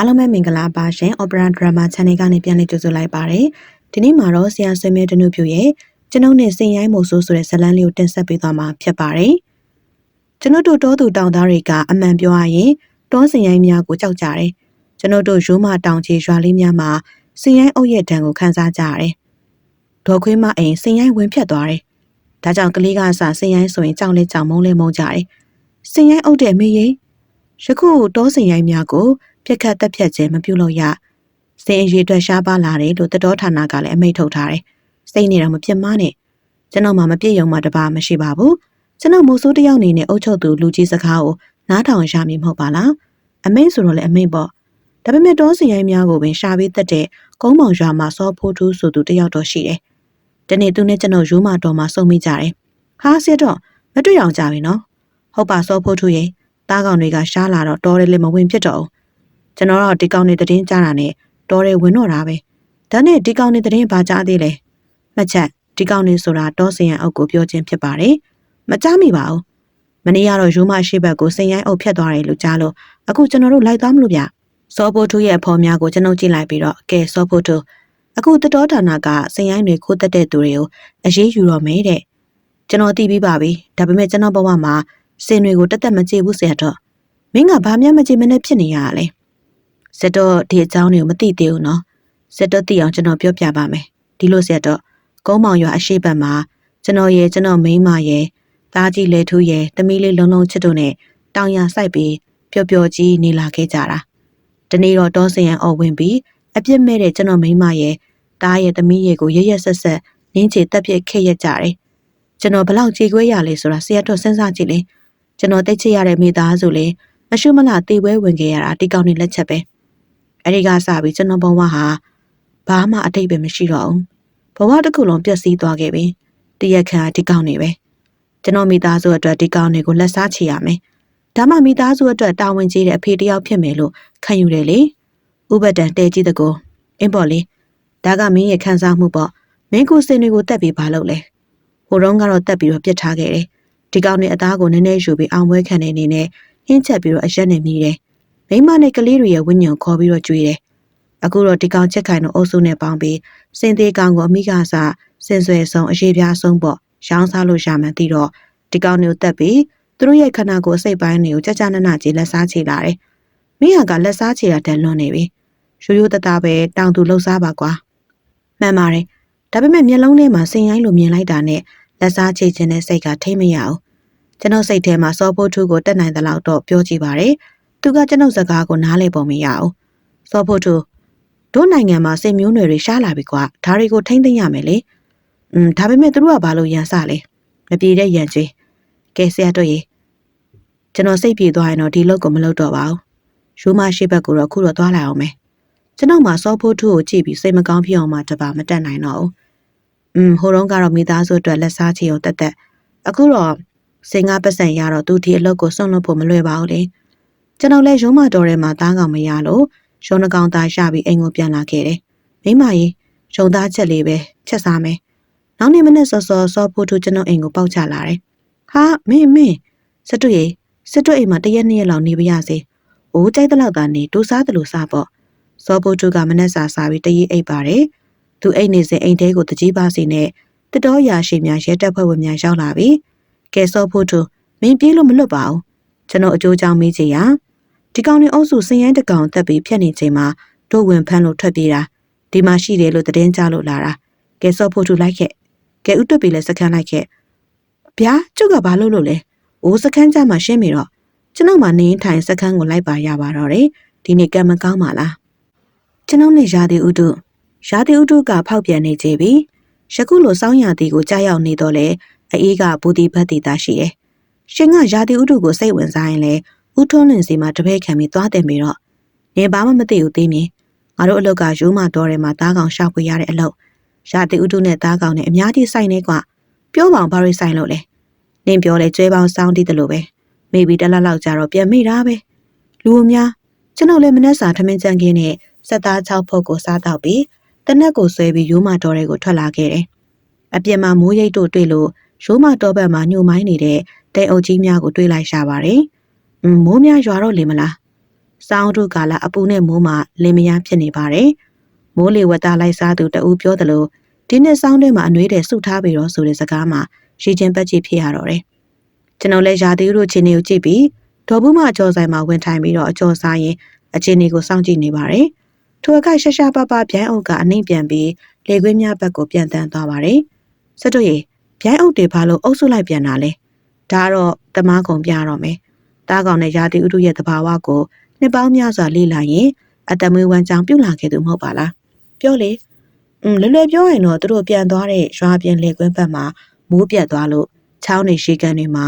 အားလုံးပဲမင်္ဂလာပါရှင် Opera Drama Channel ကနေပြန်လည်ကြိုဆိုလိုက်ပါတယ်ဒီနေ့မှာတော့ဆရာဆွေမြဲတနုဖြူရဲ့ကျွန်ုပ်နဲ့စင်ရိုင်းမို့ဆိုးဆိုတဲ့ဇာတ်လမ်းလေးကိုတင်ဆက်ပေးသွားမှာဖြစ်ပါတယ်ကျွန်ုပ်တို့တောသူတောင်သားတွေကအမှန်ပြောရရင်တောစင်ရိုင်းများကိုကြောက်ကြတယ်ကျွန်ုပ်တို့ရိုးမတောင်ချေရွာလေးများမှာစင်ရိုင်းအုပ်ရဲ့ဒဏ်ကိုခံစားကြရတယ်ဒေါ်ခွေးမအိမ်စင်ရိုင်းဝင်ဖြတ်သွားတယ်ဒါကြောင့်ကလေးကအစစင်ရိုင်းဆိုရင်ကြောက်လဲကြောက်မုန်းလဲမုန်းကြတယ်စင်ရိုင်းအုပ်တဲ့မေရင်ယခုတောစင်ရိုင်းများကို ပြက်ခတ်တက်ဖြတ်ခြင်းမပြုလုပ်ရစင်အရေးအတွက်ရှားပါလာတယ်လို့တတော်ဌာနကလည်းအမိန့်ထုတ်ထားတယ်စိတ်နေတော့မပြစ်မနဲ့ကျွန်တော်မှမပြည့်ယုံမှတပါမရှိပါဘူးကျွန်တော်မိုးဆိုးတယောက်အနေနဲ့အုပ်ချုပ်သူလူကြီးစကားကိုနားထောင်ရမည်မဟုတ်ပါလားအမိန့်ဆိုတော့လည်းအမိန့်ပေါ့ဒါပေမဲ့တောစင်ရိုင်းများကိုပင်ရှာပေးသက်တဲ့ကုန်းမောင်ရွာမှာစောဖိုးထူးဆိုသူတယောက်တော့ရှိတယ်တနေ့သူနဲ့ကျွန်တော်ရိုးမတော်မှာစုံမိကြတယ်ဟာစစ်တော့မတွေ့အောင်ကြပြီနော်ဟုတ်ပါစောဖိုးထူးရဲ့တားကောင်တွေကရှားလာတော့တော်တယ်လေမဝင်ဖြစ်တော့ဘူး ကျွန်တော်တော့ဒီကောင်နေသတင်းကြားတာနဲ့တော်တယ်ဝင်တော့တာပဲဒါနဲ့ဒီကောင်နေသတင်းဘာကြားသေးလဲမှတ်ချက်ဒီကောင်နေဆိုတာတောစင်ရန်အုပ်ကိုပြောခြင်းဖြစ်ပါတယ်မကြားမိပါဘူးမနေ့ကတော့ယူမရှိဘက်ကိုစင်ရိုင်းအုပ်ဖြတ်သွားတယ်လို့ကြားလို့အခုကျွန်တော်တို့လိုက်သွားမလို့ဗျစောဖိုးထူးရဲ့အဖော်များကိုကျွန်တော်ကြည့်လိုက်ပြီးတော့ကဲစောဖိုးထူးအခုတတော်ဌာနကစင်ရိုင်းတွေခိုးတက်တဲ့သူတွေကိုအရေးယူတော့မယ်တဲ့ကျွန်တော်သိပြီးပါပြီဒါပေမဲ့ကျွန်တော်ဘဝမှာစင်တွေကိုတက်တက်မကြည့်ဘူးဆရာတော့မင်းကဘာမှမကြည့်မနဲ့ဖြစ်နေရတာလဲ စက်တော့ဒီအကြောင်းတွေကိုမသိသေးဘူးနော်စက်တော့သိအောင်ကျွန်တော်ပြောပြပါမယ်ဒီလိုစက်တော့ကုန်းမောင်ရွာအရှိတ်ဘက်မှာကျွန်တော်ရဲ့ကျွန်တော်မိန်းမရဲ့သားကြီးလေထူးရဲ့တမီးလေးလုံးလုံးချစ်တို့နဲ့တောင်ရဆိုင်ပြီးပျော်ပျော်ကြီးနေလာခဲ့ကြတာဒီနေ့တော့တောစင်ရန်အော်ဝင်ပြီးအပြစ်မဲ့တဲ့ကျွန်တော်မိန်းမရဲ့သားရဲ့သမီးရဲ့ကိုရရဆက်ဆက်နင်းချေတက်ပြစ်ခဲ့ရကြတယ်ကျွန်တော်ဘလောက်ကြေခွဲရလဲဆိုတာဆရာတော်စဉ်းစားကြည့်လေကျွန်တော်တိတ်ချရတဲ့မိသားစုလေမရှုမလတေပွဲဝင်ခဲ့ရတာဒီကောင်းနေလက်ချက်ပဲ အဲ့ဒီကစပြီးကျွန်တော်ဘဝဟာဘာမှအတိတ်ပဲမရှိတော့ဘူးဘဝတစ်ခုလုံးပျက်စီးသွားခဲ့ပြီတရက်ခါဒီကောင်းနေပဲကျွန်တော်မိသားစုအတွက်ဒီကောင်းတွေကိုလက်စားချေရမယ်ဒါမှမိသားစုအတွက်တာဝန်ကြီးတဲ့အဖေတယောက်ဖြစ်မယ်လို့ခံယူတယ်လေဥပဒံတဲကြီးတကူအင်းပေါ်လေဒါကမင်းရဲ့ခံစားမှုပေါ့မင်းကိုစင်တွေကိုတက်ပြီးဘာလုပ်လဲဟိုတုန်းကတော့တက်ပြီးတော့ပြစ်ထားခဲ့တယ်ဒီကောင်းနေအသားကိုနည်းနည်းယူပြီးအောင်ပွဲခံတဲ့အနေနဲ့ဟင်းချက်ပြီးတော့အရက်နဲ့မိတယ် မိမနဲ့ကလေးတွေရဲ့ဝိညာဉ်ခေါ်ပြီးတော့ကြွေးတယ်အခုတော့ဒီကောင်ချက်ခိုင်တို့အုပ်စုနဲ့ပေါင်းပြီးစင်သေးကောင်ကိုအမိကစားစင်ဆွဲဆုံးအရေးပြားဆုံးပေါ့ရောင်းစားလို့ရမှန်းသိတော့ဒီကောင်မျိုးတက်ပြီးသူတို့ရဲ့ခန္ဓာကိုယ်အစိတ်ပိုင်းတွေကိုကြကြနနကြီးလက်စားချေလာတယ်။မိဟာကလက်စားချေတာတန်လွန်နေပြီ။ရိုးရိုးတသားပဲတောင်သူလှုပ်စားပါကွာ။မှန်ပါတယ်။ဒါပေမဲ့မျက်လုံးထဲမှာစင်ရိုင်းလိုမြင်လိုက်တာနဲ့လက်စားချေခြင်းနဲ့စိတ်ကထိမရအောင်။ကျွန်တော်စိတ်ထဲမှာစောဖို့ထုကိုတက်နိုင်တဲ့လောက်တော့ပြောကြည့်ပါတယ်။ သူကကျွန်ုပ်စကားကိုနားလည်ပုံမရဘူး။စောဖို့သူတို့နိုင်ငံမှာစိတ်မျိုးနွယ်တွေရှားလာပြီကွာ။ဒါတွေကိုထိမ့်သိမ့်ရမယ်လေ။음ဒါပေမဲ့သူတို့ကဘာလို့ရန်စလဲ။မပြေတဲ့ရန်ကျွေး။ကဲဆရာတို့ရေကျွန်တော်စိတ်ပြေသွားရင်တော့ဒီလောက်ကိုမလုပ်တော့ပါဘူး။ရိုးမရှိဘက်ကိုတော့ခုတော့သွားလိုက်အောင်မယ်။ကျွန်တော်မှစောဖို့သူ့ကိုကြည့်ပြီးစိတ်မကောင်းဖြစ်အောင်မှတပါမတက်နိုင်တော့ဘူး။음ဟိုတုန်းကတော့မိသားစုအတွက်လက်စားချေုံတက်တက်အခုတော့စင်ကပတ်စံရတော့သူဒီအလုပ်ကိုစွန့်လွတ်ဖို့မလွယ်ပါဘူးလေ။ ကျွန်တော်လည်းရုံးမတော်ထဲမှာတားကောင်မရလို့ရုံးနှကောင်သားရပြီးအိမ်ကိုပြန်လာခဲ့တယ်မိမကြီးရုံသားချက်လေးပဲချက်စားမယ်နောက်နေ့မနေ့စောစောစောဖို့ထူကျွန်တော်အိမ်ကိုပေါက်ချလာတယ်ဟာမင်းမင်းစတွရေစတွအိမ်မှာတရက်နှစ်ရက်လောက်နေပါရစေအိုးကြိုက်တဲ့လောက်ကနေဒူစားတယ်လို့စားပေါ့စောဖို့ထူကမနေ့စာစားပြီးတရေအိပ်ပါတယ်သူအိတ်နေစဉ်အိမ်ထဲကိုတကြီးပါစီနဲ့တတော်ရာရှိများရဲတပ်ဖွဲ့ဝင်များရောက်လာပြီးကဲစောဖို့သူမင်းပြေးလို့မလွတ်ပါဘူးကျွန်တော်အကျိုးကြောင့်မေးချင်ရ ဒီကောင်တွေအုပ်စုစင်ရိုင်းတကောင်တက်ပြီးဖြတ်နေချိန်မှာတို့ဝင်ဖမ်းလို့ထွက်ပြေးတာဒီမှာရှိတယ်လို့တည်င်းကြလို့လာတာကဲစောဖို့သူလိုက်ခဲ့ကဲဥတွက်ပြီးလဲစခန်းလိုက်ခဲ့ဗျာကျုပ်ကဘာလုပ်လို့လဲအိုးစခန်းကြမှာရှင်းပြီတော့ကျွန်တော်မှနေထိုင်စခန်းကိုလိုက်ပါရပါတော့တယ်ဒီနေ့ကံမကောင်းပါလားကျွန်တော်နဲ့ရာသီဥတုရာသီဥတုကဖောက်ပြန်နေကြပြီယခုလိုစောင်းရာသီကိုကြားရောက်နေတော့လေအေးကဘူဒီဘတ်တီတာရှိတယ်။ရှင်ကရာသီဥတုကိုစိတ်ဝင်စားရင်လေ ဦးထုံးလင်စီမှာတပည့်ခံပြီးသွားတယ်ပြီးတော့နေဘာမှမသိဘူးသိမြင်။ငါတို့အလုတ်ကရိုးမတော်တယ်မှာတားကောင်ရှောက်ခွေရတဲ့အလုတ်ရာသီဥတုနဲ့တားကောင်နဲ့အများကြီးဆိုင်နေကွာပြောပါအောင်ဘာတွေဆိုင်လို့လဲ။နင်းပြောလေကျွဲပေါင်းစောင်းတည်တယ်လို့ပဲ။မိဘတလက်လောက်ကြတော့ပြန်မိတာပဲ။လူအများကျွန်တော်လည်းမနှက်စာထမင်းကြံခင်းနဲ့စက်သား6ဖုတ်ကိုစားတော့ပြီးတနက်ကိုဆွဲပြီးရိုးမတော်တွေကိုထွက်လာခဲ့တယ်။အပြင်မှာမိုးရိပ်တို့တွေ့လို့ရိုးမတော်ဘက်မှာညှို့မိုင်းနေတဲ့တဲအုပ်ကြီးများကိုတွေးလိုက်ရှာပါတယ်။อืม မိုးများရွာတော့လေမလား။စစောင်းတို့ကလာအပူနဲ့မိုးမှလင်မယားဖြစ်နေပါတယ်။မိုးလေဝသလိုက်စားသူတအူးပြောသလိုဒီနှစ်စောင်းထဲမှာအနှွေးတဲ့ဆုထားပြီးတော့ဆိုတဲ့စကားမှာရှိချင်းပတ်ကြည့်ဖြစ်ရတော့တယ်။ကျွန်တော်လည်းရာသီဥတုချင်းတွေကိုကြည့်ပြီးဒေါ်ဘူးမအကျော်ဆိုင်မှာဝင်ထိုင်ပြီးတော့အကျော်စားရင်အခြေအနေကိုစောင့်ကြည့်နေပါတယ်။ထိုအခိုက်ရှာရှာပပဗျိုင်းအုပ်ကအနှိမ့်ပြန်ပြီးလေခွေးများဘက်ကိုပြန်တန်းသွားပါတယ်။စတို့ရေဗျိုင်းအုပ်တွေဘာလို့အုပ်စုလိုက်ပြန်တာလဲ။ဒါကတော့တမားကုံပြတော့မယ်။ တားကောင်နဲ့ရာသီဥတုရဲ့သဘာဝကိုနှစ်ပေါင်းများစွာလေ့လာရင်အတမွေးဝမ်းကြောင်ပြုတ်လာခဲ့သူမဟုတ်ပါလား။ပြောလေ။อืมလွယ်လွယ်ပြောရင်တော့သူတို့ပြန်သွားတဲ့ရွာပြင်လေကွင်းဘက်မှာမိုးပြတ်သွားလို့ချောင်းတွေရှေးကန်တွေမှာ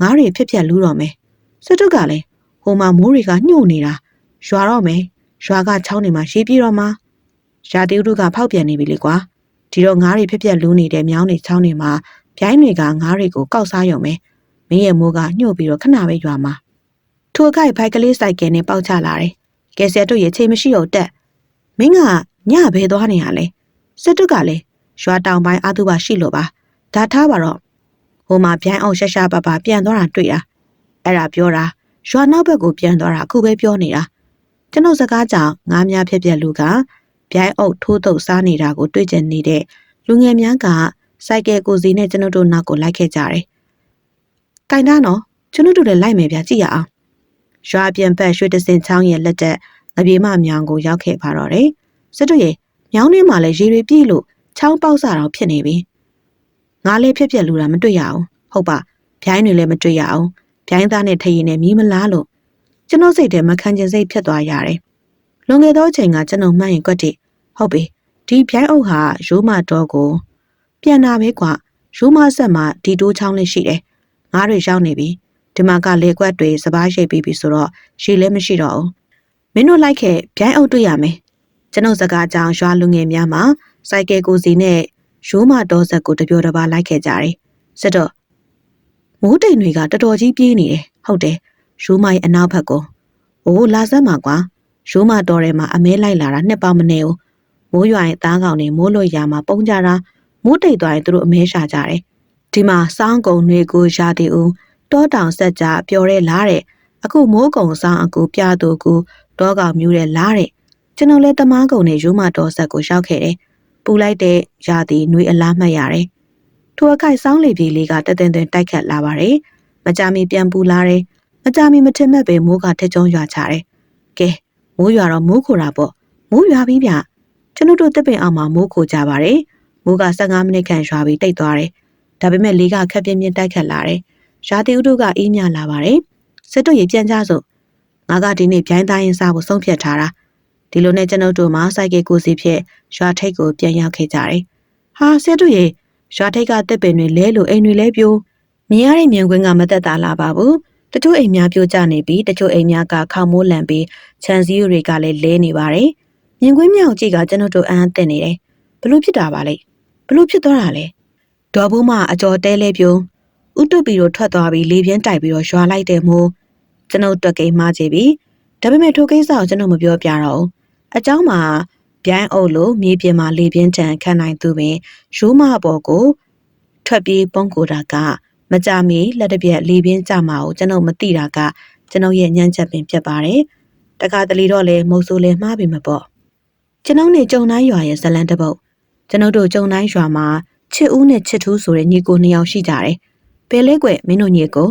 ငားတွေဖြစ်ဖြစ်လူးတော့မယ်။စတုကလည်းဟိုမှာမိုးတွေကညှို့နေတာရွာတော့မယ်။ရွာကချောင်းတွေမှာရှေးပြေတော့မှာရာသီဥတုကဖောက်ပြန်နေပြီလေကွာ။ဒီတော့ငားတွေဖြစ်ဖြစ်လူးနေတဲ့မြောင်းတွေချောင်းတွေမှာပြိုင်းတွေကငားတွေကိုကောက်စားရုံပဲ။မင်းရဲ့မိုးကညှို့ပြီးတော့ခဏပဲရွာမှာ။ ထိုအခိုက်ဘိုက်ကလေးစိုက်ကယ်နဲ့ပေါက်ချလာတယ်။ကယ်ဆယ်တို့ရဲ့ချိန်မရှိတော့တက်။မင်းကညဘဲသွားနေရလဲ။စစ်တုကလည်းရွာတောင်ပိုင်းအတုပါရှိလို့ပါ။ဒါထားပါတော့ဟိုမှာဗျိုင်းအောင်ရှာရှာပါပါပြန်သွားတာတွေ့တာအဲ့ဒါပြောတာရွာနောက်ဘက်ကိုပြန်သွားတာအခုပဲပြောနေတာကျွန်ုပ်စကားကြောင့်ငားများဖြစ်ဖြစ်လူကဗျိုင်းအုပ်ထိုးတုပ်စားနေတာကိုတွေ့ကျင်နေတဲ့လူငယ်များကစိုက်ကယ်ကိုစီနဲ့ကျွန်ုပ်တို့နောက်ကိုလိုက်ခဲ့ကြတယ်။ကင်သားနော်ကျွန်ုပ်တို့လည်းလိုက်မယ်ဗျာကြည့်ရအောင်။ ရွာပြန်ပတ်ရွှေတစင်ချောင်းရဲ့လက်တက်ငပြေမမြောင်ကိုရောက်ခဲ့ပါတော့တယ်။စစ်တို့ရဲ့မြောင်းထဲမှာလည်းရေတွေပြည့်လို့ချောင်းပေါက်စားတော့ဖြစ်နေပြီ။ငါလည်းဖြစ်ဖြစ်လူတာမတွေ့ရအောင်။ဟုတ်ပါဗျိုင်းတွေလည်းမတွေ့ရအောင်။ဗျိုင်းသားနဲ့ထရင်နဲ့မီးမလားလို့ကျွန်တော်စိတ်ထဲမခံကျင်စိတ်ဖြစ်သွားရတယ်။လွန်ခဲ့သောအချိန်ကကျွန်တော်မှတ်ရင်ကွက်တိဟုတ်ပြီဒီဗျိုင်းအုပ်ဟာရိုးမတော်ကိုပြန်လာပဲကွာရိုးမဆက်မှာဒီတိုးချောင်းလေးရှိတယ်။ငါးတွေရောက်နေပြီ ဒီမှာကလေကွက်တွေစပားရှိပ်ပြီးပြီဆိုတော့ရှည်လည်းမရှိတော့ဘူး။မင်းတို့လိုက်ခဲ့ဗျိုင်းအုပ်တွေ့ရမယ်။ကျွန်ုပ်စကားကြောင်ရွာလူငယ်များမှာစိုက်ကယ်ကိုစီနဲ့ရိုးမတော်ဆက်ကိုတပြောတပါလိုက်ခဲ့ကြတယ်။စစ်တော့မိုးတိမ်တွေကတော်တော်ကြီးပြေးနေတယ်ဟုတ်တယ်ရိုးမရဲ့အနောက်ဘက်ကို။အိုးလာစမ်းပါကွာ။ရိုးမတော်ထဲမှာအမဲလိုက်လာတာနှစ်ပေါင်းမနေဘူး။မိုးရွာရင်သားကောင်တွေမိုးလွတ်ရာမှာပုံကြတာမိုးတိတ်သွားရင်သူတို့အမဲရှာကြတယ်။ဒီမှာစောင်းကုံတွေကိုရာတီဦး တောတောင်ဆက်ကြပျော်တဲ့လားတဲ့။အခုမိုးကုံစောင်းအကူပြသူကူတောကောင်မြူးတဲ့လားတဲ့။ကျွန်တော်လည်းတမားကုံနဲ့ရိုးမတော်ဆက်ကိုရောက်ခဲ့တယ်။ပူလိုက်တဲ့ရာတီနှွေးအလားမှတ်ရတယ်။ထိုအခိုက်စောင်းလေပြေလေးကတသင်သင်တိုက်ခတ်လာပါတယ်။မကြမီပြန်ပူလာတယ်။မကြမီမထင်မဲ့ပဲမိုးကထက်ကျုံရွာချတယ်။ကဲမိုးရွာတော့မိုးခိုတာပေါ့။မိုးရွာပြီဗျ။ကျွန်တော်တို့တစ်ပင်အောင်မှာမိုးခိုကြပါတယ်။မိုးက15မိနစ်ခန့်ရွာပြီးတိတ်သွားတယ်။ဒါပေမဲ့လေးကခက်ပြင်းပြင်းတိုက်ခတ်လာတယ်။ ရာသီဥတုကအေးမြလာပါတယ်။စစ်တို့ရေပြန်ကြစို့ငါကဒီနေ့ပြိုင်းသားရင်စားဖို့ဆုံးဖြတ်ထားတာ။ဒီလိုနဲ့ကျွန်ုပ်တို့မှာစိုက်ကယ်ကိုစီဖြစ်ရွာထိပ်ကိုပြန်ရောက်ခဲ့ကြတယ်။ဟာစစ်တို့ရေရွာထိပ်ကတစ်ပင်တွေလဲလို့အိမ်တွေလဲပြိုးမြင်ရတဲ့မြင်ကွင်းကမသက်သာလာပါဘူး။တချို့အိမ်များပြိုကျနေပြီးတချို့အိမ်များကခေါမိုးလန်ပြီးခြံစည်းတွေကလည်းလဲနေပါတယ်။မြင်ကွင်းမြောက်ကြည့်ကကျွန်တော်တို့အမ်းတင်နေတယ်။ဘလို့ဖြစ်တာပါလဲ။ဘလို့ဖြစ်သွားတာလဲ။ဒေါ်ဘူးမအကျော်တဲလဲပြုံး ဥတုပီတို့ထွက်သွားပြီးလေပြင်းတိုက်ပြီးတော့ရွာလိုက်တဲ့မိုးကျွန်ုပ်တွက်ကိန်းမှားကြည့်ပြီးဒါပေမဲ့ထိုကိစ္စကိုကျွန်တော်မပြောပြတော့ဘူး။အเจ้าမှာဗျိုင်းအုပ်လိုမြေပြင်မှာလေပြင်းထန်ခံနိုင်သူပင်ရိုးမအပေါ်ကိုထွက်ပြေးပုံကိုတာကမကြမီလက်တစ်ပြက်လေပြင်းကြမှာကိုကျွန်တော်မသိတာကကျွန်ုပ်ရဲ့ညံ့ချက်ပင်ဖြစ်ပါတယ်။တခါတလေတော့လေမုတ်ဆိုးလေမှားပြီမပေါ့။ကျွန်ုပ်နေကြုံတိုင်းရွာရဲ့ဇလန်တပုတ်ကျွန်ုပ်တို့ကြုံတိုင်းရွာမှာချစ်ဦးနဲ့ချစ်ထူးဆိုတဲ့ညီကိုနှစ်ယောက်ရှိကြတယ်။ ဘယ်လဲကွမင်းတို့ညီကို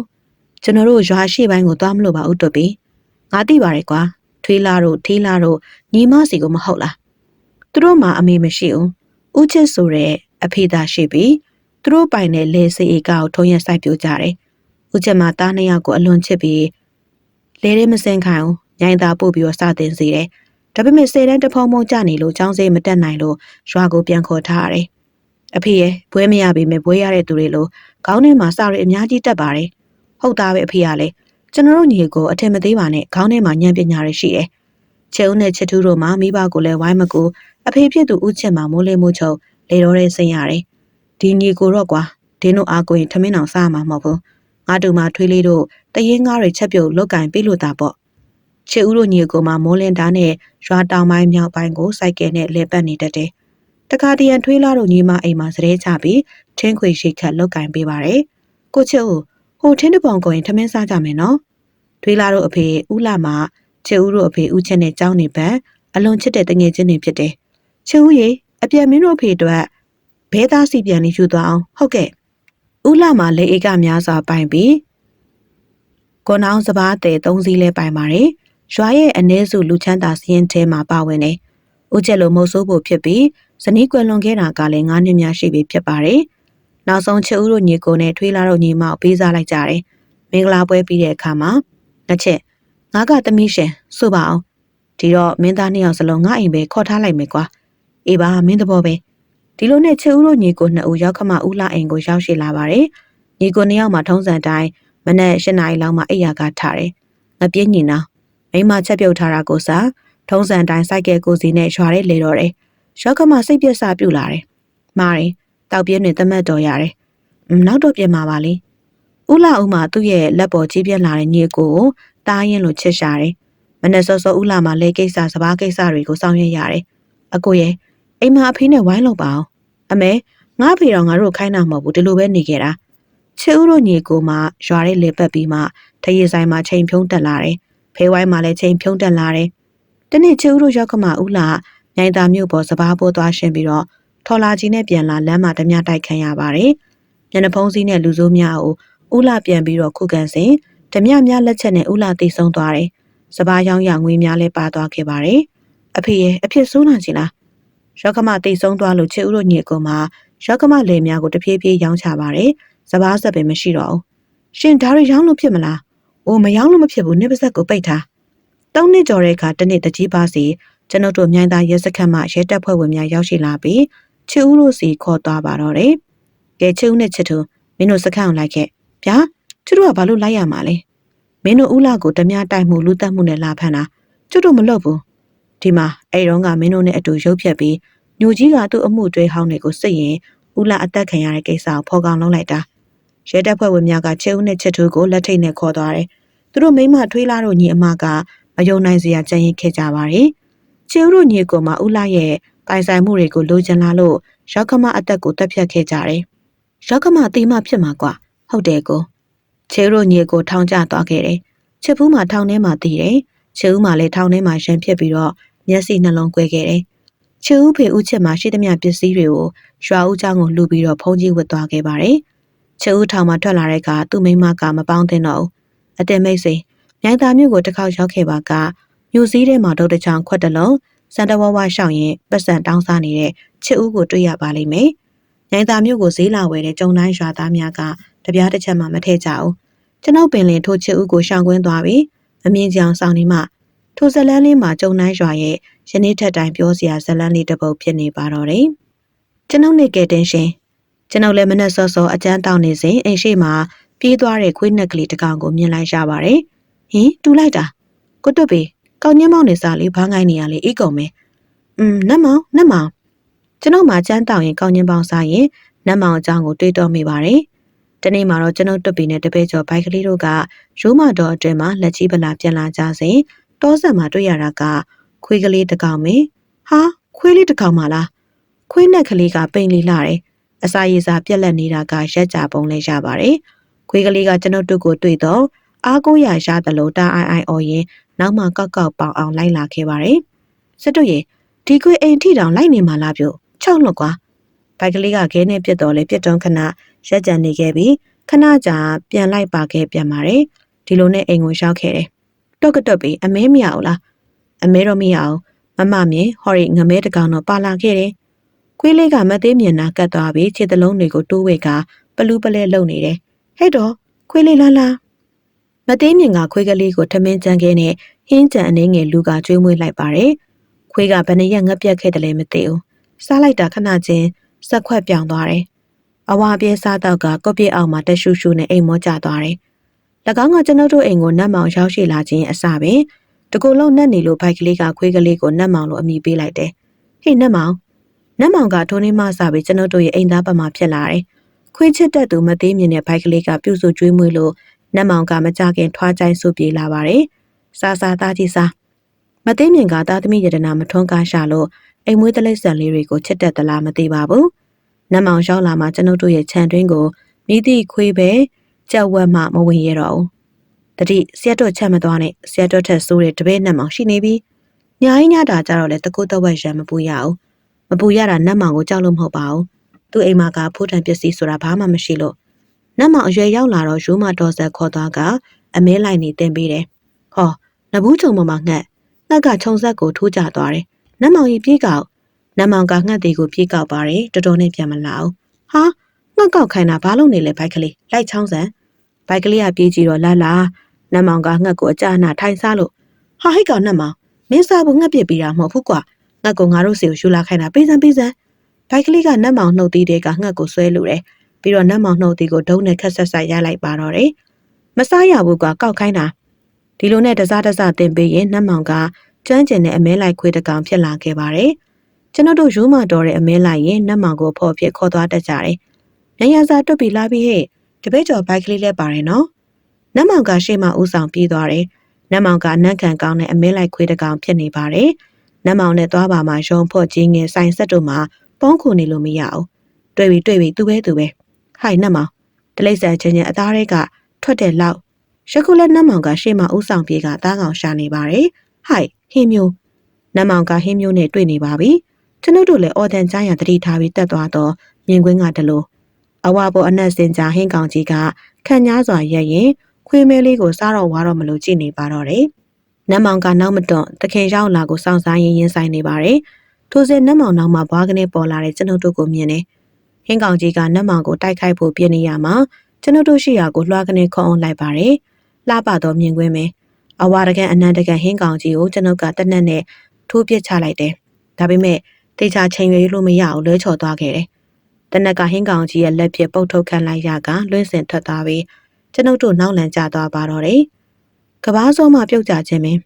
ကျွန်တော်တို့ရွာရှိပိုင်းကိုသွားမလို့ပါဦးတွတ်ပြီ။ငါသိပါတယ်ကွာ။ထွေးလာတို့ထေးလာတို့ညီမစီကိုမဟုတ်လား။သူတို့မှအမေမရှိဘူး။ဦးချစ်ဆိုတဲ့အဖေသာရှိပြီးသူတို့ပိုင်တဲ့လေစေအေကာကိုထုံးရစိုက်ပြိုကြတယ်။ဦးချက်မှာတားနှစ်ယောက်ကိုအလွန်ချစ်ပြီးလဲရဲမစင်ခိုင်အောင်ညိုင်သာပို့ပြီးတော့စတင်စေတယ်။ဒါပေမဲ့စေတန်းတဖုံဖုံကြနေလို့ចောင်းစေးမတက်နိုင်လို့ရွာကိုပြန်ခေါ်ထားရတယ်။ အဖေရဲ့ဘွဲမရပေမဲ့ဘွဲရတဲ့သူတွေလို့ခေါင်းထဲမှာစာရီအများကြီးတက်ပါတယ်။ဟုတ်သားပဲအဖေကလည်းကျွန်တော်တို့ညီကိုအထင်မသေးပါနဲ့ခေါင်းထဲမှာဉာဏ်ပညာတွေရှိတယ်။ချေဦးနဲ့ချစ်ထူးတို့မှမိဘကိုလည်းဝိုင်းမကူအဖေဖြစ်သူဦးချစ်မှာမိုးလေးမိုးချုံလေတော်တဲ့ဆင်ရတယ်။ဒီညီကိုတော့ကွာဒင်းတို့အားကိုရင်ထမင်းအောင်စားမှာမဟုတ်ဘူး။ငါတို့မှထွေးလေးတို့တရင်ငါးတွေချက်ပြုတ်လုတ်ကင်ပေးလို့တာပေါ့။ချစ်ဦးတို့ညီကိုမှမိုးလင်းသားနဲ့ရွာတောင်ပိုင်းမြောက်ပိုင်းကိုစိုက်ကယ်နဲ့လဲပတ်နေတတ်တယ်။ တခါတရံထွေးလာတို့ညီမအိမ်မှာစရဲချပြီးထင်းခွေရှိခတ်လုတ်ကင်ပေးပါတယ်။ကိုချစ်ဦးဟိုထင်းတပောင်ကိုရင်ထမင်းစားကြမယ်နော်။ထွေးလာတို့အဖေဦးလာမှာချေဦးတို့အဖေဦးချက်နဲ့ကြောင်းနေပန်အလွန်ချစ်တဲ့တငယ်ချင်းတွေဖြစ်တယ်ချေဦးရေအပြန်မင်းတို့အဖေအတွက်ဘဲသားစီပြန်လေးယူသွားအောင်ဟုတ်ကဲ့ဦးလာမှာလေဧကများစွာပိုင်ပြီးကိုနောင်စပားတဲ့သုံးစီးလဲပိုင်ပါတယ်ရွာရဲ့အ ਨੇ စုလူချမ်းသာစရင်ထဲမှာပါဝင်တယ်ဦးချက်လိုမုတ်ဆိုးဖို့ဖြစ်ပြီး ဇနီးကွယ်လွန်ခဲ့တာကလည်း9နှစ်များရှိပြီဖြစ်ပါတယ်နောက်ဆုံးချေဦးတို့ညီကိုနဲ့ထွေးလာတို့ညီမကိုပေးစားလိုက်ကြတယ်မင်္ဂလာပွဲပြီးတဲ့အခါမှာတစ်ချက်ငါကသမီးရှင်ဆိုပါအောင်ဒီတော့မင်းသားနှစ်ယောက်စလုံးငါအိမ်ပဲခေါ်ထားလိုက်မယ်ကွာအေးပါမင်းသဘောပဲဒီလိုနဲ့ချေဦးတို့ညီကိုနှစ်ဦးရောက်ခမဦးလာအိမ်ကိုရောက်ရှိလာပါတယ်ညီကိုနှစ်ယောက်မှထုံးစံတိုင်းမနက်၈နာရီလောက်မှအိယာကထားတယ်ငပြင်းညီနာမိမချက်ပြုတ်ထားတာကိုစားထုံးစံတိုင်းစိုက်ကဲကိုစီနဲ့ရွာရဲလေတော့တယ် ရောက်ခမစိတ်ပြက်စပြုတ်လာတယ်မားတယ်တောက်ပြင်းနဲ့တမတ်တော်ရတယ်နောက်တော့ပြင်มาပါလေဦးလာဦးမှာသူ့ရဲ့လက်ပေါ်ကြီးပြက်လာတဲ့ညီကိုကိုတားရင်လို့ချစ်ရှာတယ်မနေ့စောစောဦးလာမှာလဲကိစ္စစပားကိစ္စတွေကိုစောင့်ရရတယ်အကိုရဲ့အိမ်မှာအဖေနဲ့ဝိုင်းလို့ပါအောင်အမေငါဖေတော်ငါတို့ခိုင်းတာမဟုတ်ဘူးဒီလိုပဲနေခဲ့တာချစ်ဦးတို့ညီကိုမှရွာရဲလေပတ်ပြီးမှထရေဆိုင်မှာချိန်ဖြုံးတက်လာတယ်ဖေးဝိုင်းမှာလည်းချိန်ဖြုံးတက်လာတယ်တနေ့ချစ်ဦးတို့ရောက်ကမှဦးလာ မြိုင်သာမြို့ပေါ်စပားပိုးသွားရှင်ပြီးတော့ထော်လာကြီးနဲ့ပြန်လာလမ်းမှာဓမြတိုက်ခံရပါတယ်မျက်နှာဖုံးစည်းနဲ့လူစိုးများကိုဦးလာပြန်ပြီးတော့ခုခံစဉ်ဓမြများလက်ချက်နဲ့ဦးလာသိဆုံးသွားတယ်စပားရောင်းရငွေများလည်းပါသွားခဲ့ပါတယ်အဖေရဲ့အဖြစ်ဆိုးနာချင်လားရောက်ကမတိတ်ဆုံးသွားလို့ချစ်ဦးတို့ညီအကိုမှာရောက်ကမလေများကိုတဖြည်းဖြည်းရောင်းချပါတယ်။စပားဆက်ပဲမရှိတော့ဘူး။ရှင်ဒါတွေရောင်းလို့ဖြစ်မလား။အိုးမရောင်းလို့မဖြစ်ဘူးနေပါဆက်ကိုပိတ်ထား။တောင်းနှစ်ကျော်တဲ့အခါတနေ့တကြီးပါစီ ကျွန်ုပ်တို့မြိုင်သားရဲစခန်းမှရဲတပ်ဖွဲ့ဝင်များရောက်ရှိလာပြီးချစ်ဦးတို့စီခေါ်သွားပါတော့တယ်။ကဲချစ်ဦးနဲ့ချစ်သူမင်းတို့စခန်းကိုလိုက်ခဲ့။ဗျာချစ်တို့ကဘာလို့လိုက်ရမှာလဲ။မင်းတို့ဦးလာကိုတမတိုက်မှုလူတက်မှုနဲ့လာဖမ်းတာချစ်တို့မလုပ်ဘူး။ဒီမှာအဲ့တော့ကမင်းတို့နဲ့အတူရုပ်ဖြတ်ပြီးညိုကြီးကသူ့အမှုတွေးဟောင်းတွေကိုစိတ်ရင်ဦးလာအသက်ခံရတဲ့ကိစ္စကိုဖော်ကောင်လုပ်လိုက်တာရဲတပ်ဖွဲ့ဝင်များကချေဦးနဲ့ချစ်သူကိုလက်ထိတ်နဲ့ခေါ်သွားတယ်သူတို့မိမထွေးလာတို့ညီအမကမယုံနိုင်စရာကြံရင်ခဲ့ကြပါတယ် ချေဦးတို့ညီကိုမှဦးလာရဲ့ပိုင်ဆိုင်မှုတွေကိုလိုချင်လာလို့ရောက်ခမအသက်ကိုတက်ဖြတ်ခဲ့ကြတယ်ရောက်ခမအတိမဖြစ်မှာကွာဟုတ်တယ်ကိုချေဦးတို့ညီကိုထောင်ကျသွားခဲ့တယ်ချစ်ဖူးမှာထောင်ထဲမှာတည်တယ်ချေဦးမှာလည်းထောင်ထဲမှာရန်ဖြစ်ပြီးတော့မျက်စိနှလုံးကွဲခဲ့တယ်ချူဦးဖေဦးချက်မှာရှိသမျှပစ္စည်းတွေကိုရွာဦးเจ้าကိုလူပြီးတော့ဖုံးကြီးဝတ်သွားခဲ့ပါတယ်။ချူဦးထောင်မှာထွက်လာတဲ့အခါသူ့မိမကမပေါင်းသင့်တော့ဘူး။အတင်မိတ်ဆွေမြိုင်သားမြို့ကိုတစ်ခေါက်ရောက်ခဲ့ပါက မြို့စည်းထဲမှာဒုတ်တချောင်းခွက်တလုံးစံတဝဝရှောင်းရင်ပတ်စံတောင်းစားနေတဲ့ချစ်ဦးကိုတွေ့ရပါလိမ့်မယ်။မြိုင်သားမြို့ကိုဈေးလာဝယ်တဲ့ကျုံတိုင်းရွာသားများကတပြားတစ်ချက်မှမထည့်ကြဘူး။ကျွန်ုပ်ပင်လင်ထိုးချစ်ဦးကိုရှောင်ကွင်းသွားပြီးအမြင့်ကြောင်ဆောင်နေမှထိုဇလန်းလေးမှာကျုံတိုင်းရွာရဲ့ယနေ့ထက်တိုင်ပြောစရာဇလန်းလေးတစ်ပုဒ်ဖြစ်နေပါတော့တယ်။ကျွန်ုပ်နေကဲတင်ရှင်ကျွန်ုပ်လည်းမနဲ့စောစောအကျန်းတောင်းနေစဉ်အိမ်ရှိမှာပြေးသွားတဲ့ခွေးနှက်ကလေးတစ်ကောင်ကိုမြင်လိုက်ရပါတယ်။ဟင်တူလိုက်တာကိုတွတ်ပေ ကောင်းညင်းမောင်းနေစားလေးဘာငိုင်းနေရလေအေးကုန်မယ်။อืมနတ်မောင်နတ်မောင်ကျွန်ုပ်မှာကျန်းတောင်းရင်ကောင်းညင်းပေါင်းစားရင်နတ်မောင်အကြောင်းကိုတွေးတောမိပါတယ်။တနေ့မှာတော့ကျွန်ုပ်တွတ်ပေနဲ့တပည့်ကျော်ဘိုက်ကလေးတို့ကရိုးမတော်အတွင်းမှာလက်ကြီးပလာပြန်လာကြစဉ်တောဆက်မှာတွေ့ရတာကခွေးကလေးတစ်ကောင်မင်းဟာခွေးလေးတစ်ကောင်မလားခွေးနက်ကလေးကပိန်လီလာတယ်အစာရည်စာပြက်လက်နေတာကရက်ကြပုံလေးရပါတယ်ခွေးကလေးကကျွန်ုပ်တို့ကိုတွေ့တော့အားကိုးရရသလိုတာအိုင်အိုင်အော်ရင် နောက်မှကောက်ကောက်ပေါင်အောင်လိုက်လာခဲ့ပါတယ်စစ်တို့ရေဒီခွေးအိမ်ထိတောင်လိုက်နေမှလားပြုတ်ချောက်လွတ်ကွာဘိုက်ကလေးကခဲနဲ့ပြစ်တော်လဲပြစ်တုံးခဏရက်ကြံနေခဲ့ပြီးခဏကြာပြန်လိုက်ပါခဲ့ပြန်ပါတယ်ဒီလိုနဲ့အိမ်ကိုရောက်ခဲ့တယ်တော့ကတော့ပြီးအမဲမရဘူးလားအမဲတော့မရအောင်မမမြင်ဟော်ရီငမဲတကောင်တော့ပါလာခဲ့တယ်ခွေးလေးကမသေးမြင်နာကတ်သွားပြီးခြေတလုံးတွေကိုတိုးဝဲကပလူးပလဲလုံနေတယ်ဟဲ့တော့ခွေးလေးလာလာ မသေးမြင်ကခွေးကလေးကိုထမင်းကြမ်းခဲနဲ့ဟင်းကြံအနေငယ်လူကကျွေးမွေးလိုက်ပါတယ်ခွေးကဘယ်နှရက်ငက်ပြက်ခဲ့တယ်လဲမသိဘူးစားလိုက်တာခဏချင်းစက်ခွက်ပြောင်သွားတယ်အဝါပြဲစားတော့ကကော့ပြစ်အောင်မှာတက်ရှူရှူနဲ့အိမ်မောကျသွားတယ်၎င်းကကျွန်ုပ်တို့အိမ်ကိုနတ်မောင်ရောက်ရှိလာခြင်းအစပင်တကူလုံးနတ်နေလို့ဘိုက်ကလေးကခွေးကလေးကိုနတ်မောင်လို့အမိပေးလိုက်တယ်။ဟေးနတ်မောင်နတ်မောင်ကထိုးနေမှစပြီးကျွန်ုပ်တို့ရဲ့အိမ်သားပတ်မှာဖြစ်လာတယ်။ခွေးချစ်တဲ့သူမသေးမြင်တဲ့ဘိုက်ကလေးကပြုစုကျွေးမွေးလို့ နတ်မောင်ကမကြခင်ထွားကြိုင်ဆူပြေးလာပါတယ်။စားစားသားကြီးစားမသေးမြင်ကသားသမီးယတနာမထွန်းကားရှာလို့အိမ်မွေးတလိษံလေးတွေကိုချစ်တတ်သလားမသိပါဘူး။နတ်မောင်ရောက်လာမှကျွန်ုပ်တို့ရဲ့ခြံတွင်းကိုမိသည့်ခွေးပဲကြက်ဝက်မှမဝင်ရတော့ဘူးတတိဆရာတို့ချက်မသွားနဲ့ဆရာတို့ထက်ဆိုးတဲ့တပည့်နှက်မောင်ရှိနေပြီညာရင်ညတာကြတော့လေတကုတ်တော့ဝက်ရံမပူရအောင်မပူရတာနှက်မောင်ကိုကြောက်လို့မဟုတ်ပါဘူးသူ့အိမ်မှာကဖိုးတန်ပစ္စည်းဆိုတာဘာမှမရှိလို့ နှက်မောင်အရွယ်ရောက်လာတော့ရိုးမတော်ဆက်ခေါ်သွားကအမဲလိုက်နေတင်ပေးတယ်ဟောနဘူးချုံပေါ်မှာငှက်ငှက်ကခြုံဆက်ကိုထိုးကြသွားတယ်နှက်မောင်ကြီးပြေးကောက်နှက်မောင်ကငှက်သေးကိုပြေးကောက်ပါတယ်တော်တော်နဲ့ပြန်မလာအောင်ဟာငှက်ကောက်ခိုင်းတာဘာလို့နေလဲဘိုက်ကလေးလိုက်ချောင်းစံဘိုက်ကလေးကပြေးကြည့်တော့လာလာနှက်မောင်ကငှက်ကိုအကြအနာထိုင်စားလို့ဟာဟိတ်ကောင်နှက်မောင်မင်းစားဖို့ငှက်ပြစ်ပြီးတာမဟုတ်ဘူးကွာငှက်ကိုငါတို့စီကိုယူလာခိုင်းတာပေးစမ်းပေးစမ်းဘိုက်ကလေးကနှက်မောင်နှုတ်သေးတဲ့ကငှက်ကိုဆွဲလို့တယ် ပြီးတော့နှက်မောင်နှုတ်သေးကိုဒုံးနဲ့ခက်ဆက်ဆက်ရိုက်လိုက်ပါတော့တယ်မစားရဘူးကွာကောက်ခိုင်းတာဒီလိုနဲ့တစားတစားတင်ပေးရင်နှက်မောင်ကကျွမ်းကျင်တဲ့အမဲလိုက်ခွေးတစ်ကောင်ဖြစ်လာခဲ့ပါတယ်ကျွန်တော်တို့ရိုးမတော်တဲ့အမဲလိုက်ရင်နှက်မောင်ကိုဖော်ဖြစ်ခေါ်သွားတတ်ကြတယ်။ညရစာတွတ်ပြီးလာပြီးဟဲ့တပည့်ကျော်ဘိုက်ကလေးလဲပါတယ်နော်။နှက်မောင်ကရှေ့မှာဥဆောင်ပြေးသွားတယ်။နှက်မောင်ကနန့်ခံကောင်းတဲ့အမဲလိုက်ခွေးတစ်ကောင်ဖြစ်နေပါတယ်။နှက်မောင်နဲ့သွားပါမှာရုံဖို့ကြီးငယ်ဆိုင်ဆက်တို့မှာပေါင်းခုနေလို့မရအောင်။တွေ့ပြီတွေ့ပြီသူပဲသူပဲ။ ဟိုင်နှက်မောင်တလိမ့်ဆန်ချင်းချင်းအသားတွေကထွက်တဲ့လောက်ရှခုလက်နှက်မောင်ကရှေ့မှာဥဆောင်ပြေးကသားကောင်ရှာနေပါတယ်။ဟိုင်ဟင်းမျိုးနှက်မောင်ကဟင်းမျိုးနဲ့တွေ့နေပါပြီ။ကျွန်ုပ်တို့လည်းအော်တန်ကြားရတတိထားပြီးတက်သွားတော့မြင်ကွင်းကတလို့အဝါပေါ်အနက်စင်ကြာဟင်းကောင်ကြီးကခန့်ညားစွာရက်ရင်ခွေးမဲလေးကိုစားတော့ဝါတော့မလို့ကြည့်နေပါတော့တယ်။နတ်မောင်ကနောက်မတွန့်တခင်ရောက်လာကိုစောင့်စားရင်းရင်ဆိုင်နေပါတယ်။ထိုစဉ်နတ်မောင်နောက်မှာဘွားကနေပေါ်လာတဲ့ကျွန်ုပ်တို့ကိုမြင်တယ်။ ဟင်းကောင်ကြီးကနတ်မောင်ကိုတိုက်ခိုက်ဖို့ပြင်းနေရမှာကျွန်ုပ်တို့ရှိရာကိုလွှားကနေခေါအောင်လိုက်ပါတယ်။လှပတော့မြင်ကွင်းပဲ။အဝါတကန်အနန္တကန်ဟင်းကောင်ကြီးကိုကျွန်ုပ်ကတက်နက်နဲ့ထိုးပစ်ချလိုက်တယ်။ဒါပေမဲ့တေချာချိန်ရွေးလို့မရအောင်လွဲချော်သွားခဲ့တယ်။တနက်ကဟင်းကောင်ကြီးရဲ့လက်ဖြစ်ပုတ်ထုတ်ခံလိုက်ရကလွှင့်စင်ထွက်သွားပြီးကျွန်ုပ်တို့နောက်လန်ကျသွားပါတော့တယ်။ကဘာစောမှပြုတ်ကြခြင်းပင်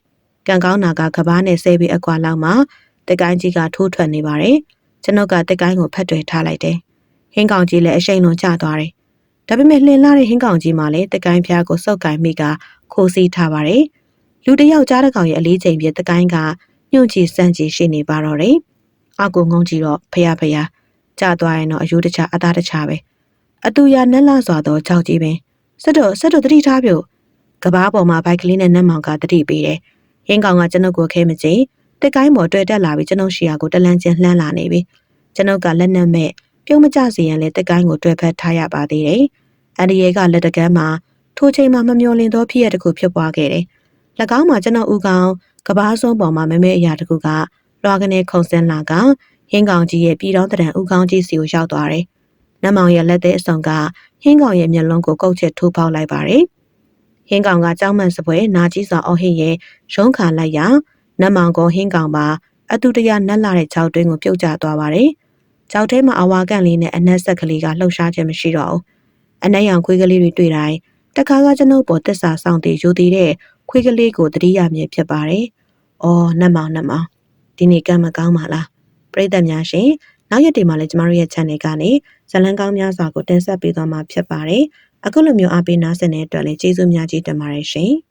ကံကောင်းနာကကဘာနဲ့ဆဲပြီးအကွာလောက်မှာတကိုင်းကြီးကထိုးထွက်နေပါတယ်။ကျွန်ုပ်ကတကိုင်းကိုဖတ်တွယ်ထားလိုက်တယ်။ ဟင်းကောင်ကြီးလည်းအရှိန်လုံးကျသွားတယ်။ဒါပေမဲ့လှင်လာတဲ့ဟင်းကောင်ကြီးမှလည်းတကိုင်းဖျားကိုစုပ်ကိုင်းမိကခိုးစီးထားပါတယ်။လူတယောက်ကြားတစ်ကောင်ရဲ့အလေးချိန်ပြတကိုင်းကညှို့ချီစန့်ချီရှိနေပါတော့တယ်။အကူငုံကြည့်တော့ဖျားဖျားကျသွားရင်တော့အယူတခြားအသားတခြားပဲအတူရနက်လာစွာသောကြောက်ကြီးပင်ဆက်တော့ဆက်တော့တတိထားပြုတ်ကဘာပေါ်မှာဘိုက်ကလေးနဲ့နတ်မောင်ကတတိပေးတယ်ဟင်းကောင်ကကျွန်ုပ်ကိုခဲမကြည့်တက်ကိုင်းပေါ်တွေ့တက်လာပြီးကျွန်ုပ်ရှီယာကိုတလန်းချင်းလှမ်းလာနေပြီကျွန်ုပ်ကလက်နက်မဲ့ ပြုံးမကြစီရင်လဲတက်ကိုင်းကိုတွေ့ဖက်ထားရပါသေးတယ်အန်ဒီရဲကလက်တကမ်းမှာထိုချိန်မှာမမျော်လင့်သောဖြစ်ရတစ်ခုဖြစ်ပွားခဲ့တယ်၎င်းမှာကျွန်ုပ်ဦးကောင်ကဘာဆုံးပေါ်မှာမမဲအရာတစ်ခုကလွှာကနေခုံစင်းလာကဟင်းကောင်ကြီးရဲ့ပြည်တော်တရံဦးကောင်ကြီးစီကိုရောက်သွားတယ်။နတ်မောင်ရဲ့လက်သေးအစုံကဟင်းကောင်ရဲ့မျက်လုံးကိုကုတ်ချစ်ထိုးပေါက်လိုက်ပါတယ်။ဟင်းကောင်ကကြောင်းမန့်စပွဲနာကြီးစွာအော်ဟစ်ရဲ့ရုံးခါလိုက်ရာနတ်မောင်ကဟင်းကောင်ပါအတူတရနက်လာတဲ့ကြောက်တွင်းကိုပြုတ်ကျသွားပါတယ်။ ကြောက်ထဲမှာအဝါကန့်လေးနဲ့အနက်ဆက်ကလေးကလှုပ်ရှားခြင်းမရှိတော့ဘူး။အနက်ရောင်ခွေးကလေးတွေတွေ့တိုင်းတခါကကျွန်ုပ်ပေါ်တစ္ဆာဆောင်တည်ယူတည်တဲ့ခွေးကလေးကိုတတိယမြင်ဖြစ်ပါတယ်။အော်နတ်မောင်နတ်မောင်ဒီနေ့ကံမကောင်းပါလား။ပရိသတ်များရှင်နောက်ရက်တွေမှာလည်းကျမတို့ရဲ့ channel ကနေဇလန်းကောင်းများစွာကိုတင်ဆက်ပေးသွားမှာဖြစ်ပါတယ်။အခုလိုမျိုးအားပေးနားဆင်တဲ့အတွက်လည်းကျေးဇူးများကြီးတင်ပါတယ်ရှင်။